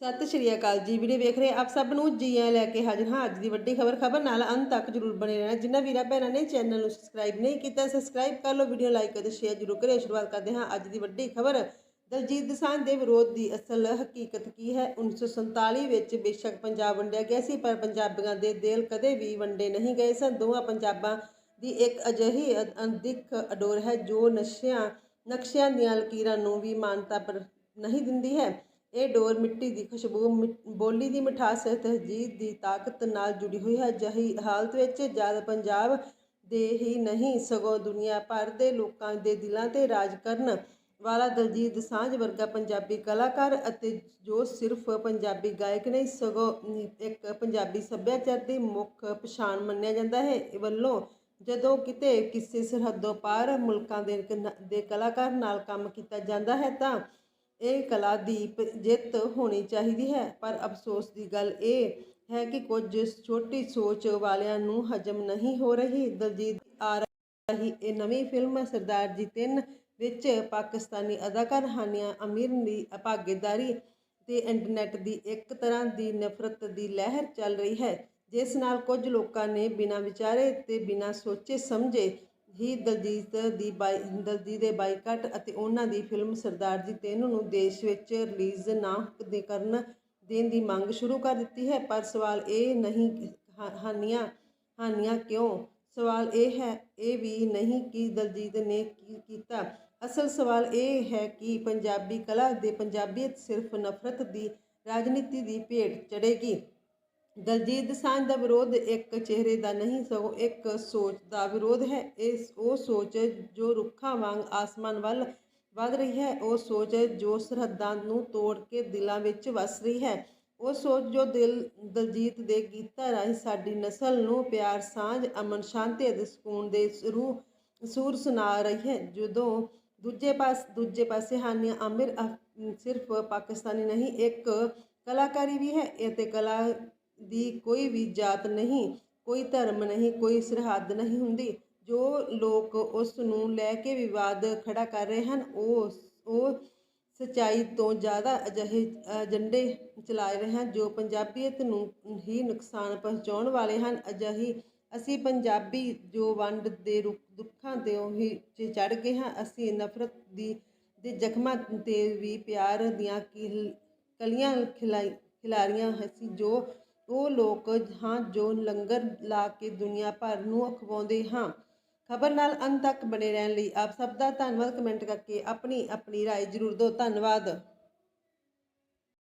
ਸਤਿ ਸ਼੍ਰੀ ਅਕਾਲ ਜੀ ਵੀਡੀਓ ਵੇਖ ਰਹੇ ਆਪ ਸਭ ਨੂੰ ਜੀ ਆਇਆਂ ਲੈ ਕੇ ਹਾਜ਼ਰ ਹਾਂ। ਅੱਜ ਦੀ ਵੱਡੀ ਖਬਰ ਖਬਰ ਨਾਲ ਅੰਤ ਤੱਕ ਜਰੂਰ ਬਣੇ ਰਹਿਣਾ। ਜਿਨ੍ਹਾਂ ਵੀਰਾਂ ਭੈਣਾਂ ਨੇ ਚੈਨਲ ਨੂੰ ਸਬਸਕ੍ਰਾਈਬ ਨਹੀਂ ਕੀਤਾ ਸਬਸਕ੍ਰਾਈਬ ਕਰ ਲਓ ਵੀਡੀਓ ਲਾਈਕ ਅਤੇ ਸ਼ੇਅਰ ਜਰੂਰ ਕਰਿਓ। ਸ਼ੁਰੂਆਤ ਕਰਦੇ ਹਾਂ ਅੱਜ ਦੀ ਵੱਡੀ ਖਬਰ। ਦਲਜੀਤ ਦੋਸਾਂਝ ਦੇ ਵਿਰੋਧ ਦੀ ਅਸਲ ਹਕੀਕਤ ਕੀ ਹੈ? 1947 ਵਿੱਚ ਬੇਸ਼ੱਕ ਪੰਜਾਬ ਵੰਡਿਆ ਗਿਆ ਸੀ, ਪਰ ਪੰਜਾਬੀਆਂ ਦੇ ਦਿਲ ਕਦੇ ਵੀ ਵੰਡੇ ਨਹੀਂ ਗਏ ਸਨ। ਦੋਵਾਂ ਪੰਜਾਬਾਂ ਦੀ ਇੱਕ ਅਜਿਹੀ ਅਣਦਿੱਖ ਅਡੋਰ ਹੈ, ਜੋ ਨਸ਼ਿਆਂ, ਨਕਸ਼ਿਆਂ ਦੀਆਂ ਲਕੀਰਾਂ ਨੂੰ ਵੀ ਮਾਨਤਾ ਪਰ ਨਹੀਂ ਦਿੰਦੀ ਹੈ। ਇਹ ਡੋਰ ਮਿੱਟੀ ਦੀ ਖੁਸ਼ਬੂ, ਮਿ- ਬੋਲੀ ਦੀ ਮਿਠਾਸ ਤਹਿਜੀਦ ਦੀ ਤਾਕਤ ਨਾਲ ਜੁੜੀ ਹੋਈ ਹੈ। ਜਹੀ ਹਾਲਤ ਵਿੱਚ ਜਦ ਪੰਜਾਬ ਦੇ ਹੀ ਨਹੀਂ, ਸਗੋਂ ਦੁਨੀਆ ਭਰ ਦੇ ਲੋਕਾਂ ਦੇ ਦਿਲਾਂ ਤੇ ਰਾਜ ਕਰਨ ਵਾਲਾ ਦਲਜੀਤ ਸਾਂਝ ਵਰਗਾ ਪੰਜਾਬੀ ਕਲਾਕਾਰ ਅਤੇ ਜੋ ਸਿਰਫ ਪੰਜਾਬੀ ਗਾਇਕ ਨਹੀਂ, ਸਗੋਂ ਇੱਕ ਪੰਜਾਬੀ ਸੱਭਿਆਚਾਰ ਦੀ ਮੁੱਖ ਪਛਾਣ ਮੰਨਿਆ ਜਾਂਦਾ ਹੈ। ਵੱਲੋਂ ਜਦੋਂ ਕਿਤੇ ਕਿਸੇ ਸਰਹੱਦੋਂ ਪਾਰ ਮੁਲਕਾਂ ਦੇ ਦੇ ਕਲਾਕਾਰ ਨਾਲ ਕੰਮ ਕੀਤਾ ਜਾਂਦਾ ਹੈ ਤਾਂ ਇਹ ਕਲਾ ਦੀ ਜਿੱਤ ਹੋਣੀ ਚਾਹੀਦੀ ਹੈ। ਪਰ ਅਫਸੋਸ ਦੀ ਗੱਲ ਇਹ ਹੈ ਕਿ ਕੁਝ ਛੋਟੀ ਸੋਚ ਵਾਲਿਆਂ ਨੂੰ ਹਜਮ ਨਹੀਂ ਹੋ ਰਹੀ। ਦਲਜੀਤ ਦੀ ਆ ਰਹੀ ਇਹ ਨਵੀਂ ਫਿਲਮ ਸਰਦਾਰ ਜੀ 3 ਵਿੱਚ ਪਾਕਿਸਤਾਨੀ ਅਦਾਕਾਰ ਹਾਨੀਆ ਅਮੀਰ ਦੀ ਭਾਗੀਦਾਰੀ ਤੇ ਇੰਟਰਨੈਟ ਦੀ ਇੱਕ ਤਰ੍ਹਾਂ ਦੀ ਨਫ਼ਰਤ ਦੀ ਲਹਿਰ ਚੱਲ ਰਹੀ ਹੈ, ਜਿਸ ਨਾਲ ਕੁਝ ਲੋਕਾਂ ਨੇ ਬਿਨਾਂ ਵਿਚਾਰੇ ਤੇ ਬਿਨਾਂ ਸੋਚੇ ਸਮਝੇ ਹੀ ਦਲਜੀਤ ਦੀ ਬਾਈ, ਦਲਜੀਤ ਦੇ ਬਾਈਕਾਟ ਅਤੇ ਉਹਨਾਂ ਦੀ ਫਿਲਮ ਸਰਦਾਰ ਜੀ 3 ਨੂੰ ਦੇਸ਼ ਵਿੱਚ ਰਿਲੀਜ਼ ਨਾ ਦੇ ਕਰਨ ਦੇਣ ਦੀ ਮੰਗ ਸ਼ੁਰੂ ਕਰ ਦਿੱਤੀ ਹੈ। ਪਰ ਸਵਾਲ ਇਹ ਨਹੀਂ ਹਾਨੀਆਂ ਹਾਨੀਆਂ ਕਿਉਂ? ਸਵਾਲ ਇਹ ਹੈ, ਇਹ ਵੀ ਨਹੀਂ ਕਿ ਦਲਜੀਤ ਨੇ ਕੀ ਕੀਤਾ। ਅਸਲ ਸਵਾਲ ਇਹ ਹੈ ਕਿ ਪੰਜਾਬੀ ਕਲਾ ਦੇ ਪੰਜਾਬੀਅਤ ਸਿਰਫ ਨਫ਼ਰਤ ਦੀ ਰਾਜਨੀਤੀ ਦੀ ਭੇਟ ਚੜੇਗੀ ਦਲਜੀਤ ਦੋਸਾਂਝ ਦਾ ਵਿਰੋਧ ਇੱਕ ਚਿਹਰੇ ਦਾ ਨਹੀਂ, ਸਗੋਂ ਇੱਕ ਸੋਚ ਦਾ ਵਿਰੋਧ ਹੈ। ਇਹ ਉਹ ਸੋਚ ਜੋ ਰੁੱਖਾਂ ਵਾਂਗ ਆਸਮਾਨ ਵੱਲ ਵਧ ਰਹੀ ਹੈ, ਉਹ ਸੋਚ ਜੋ ਸਰਹੱਦਾਂ ਨੂੰ ਤੋੜ ਕੇ ਦਿਲਾਂ ਵਿੱਚ ਵਸ ਰਹੀ ਹੈ। ਉਹ ਸੋਚ ਜੋ ਦਿਲ, ਦਲਜੀਤ ਦੇ ਗੀਤਾਂ ਰਾਹੀਂ ਸਾਡੀ ਨਸਲ ਨੂੰ ਪਿਆਰ, ਸਾਂਝ, ਅਮਨ, ਸ਼ਾਂਤੀ ਅਤੇ ਸਕੂਨ ਦੇ ਰੂਹ ਸੂਰ ਸੁਣਾ ਰਹੀ ਹੈ। ਜਦੋਂ ਦੂਜੇ ਪਾਸ, ਦੂਜੇ ਪਾਸੇ ਹਾਨੀਆ, ਆਮਿਰ ਸਿਰਫ ਪਾਕਿਸਤਾਨੀ ਨਹੀਂ, ਇੱਕ ਕਲਾਕਾਰੀ ਵੀ ਹੈ ਅਤੇ ਕਲਾ ਦੀ ਕੋਈ ਵੀ ਜਾਤ ਨਹੀਂ, ਕੋਈ ਧਰਮ ਨਹੀਂ, ਕੋਈ ਸਰਹੱਦ ਨਹੀਂ ਹੁੰਦੀ। ਜੋ ਲੋਕ ਉਸ ਨੂੰ ਲੈ ਕੇ ਵਿਵਾਦ ਖੜਾ ਕਰ ਰਹੇ ਹਨ, ਉਹ ਉਹ ਸਚਾਈ ਤੋਂ ਜ਼ਿਆਦਾ ਅਜਿਹੇ ਏਜੰਡੇ ਚਲਾ ਰਹੇ ਹਨ, ਜੋ ਪੰਜਾਬੀਅਤ ਨੂੰ ਹੀ ਨੁਕਸਾਨ ਪਹੁੰਚਾਉਣ ਵਾਲੇ ਹਨ। ਅਜਿਹੀ ਅਸੀਂ ਪੰਜਾਬੀ ਜੋ ਵੰਡ ਦੇ ਰੁੱਖ- ਦੁੱਖਾਂ ਤੇ ਉਹੀ ਚ ਚੜ ਗਏ ਹਾਂ। ਅਸੀਂ ਨਫ਼ਰਤ ਦੀ ਦੇ ਜ਼ਖਮਾਂ ਤੇ ਵੀ ਪਿਆਰ ਦੀਆਂ ਕਲੀਆਂ ਖਿਲਾਈ ਖਿਲਾਰੀਆਂ ਅਸੀਂ ਜੋ ਉਹ ਲੋਕ ਹਾਂ ਜੋ ਲੰਗਰ ਲਾ ਕੇ ਦੁਨੀਆ ਭਰ ਨੂੰ ਅਖਵਾਉਂਦੇ ਹਾਂ ਖਬਰ ਨਾਲ ਅੰਤ ਤੱਕ ਬਣੇ ਰਹਿਣ ਲਈ ਆਪ ਸਭ ਦਾ ਧੰਨਵਾਦ ਕਮੈਂਟ ਕਰਕੇ ਆਪਣੀ ਆਪਣੀ رائے ਜ਼ਰੂਰ ਦਿਓ ਧੰਨਵਾਦ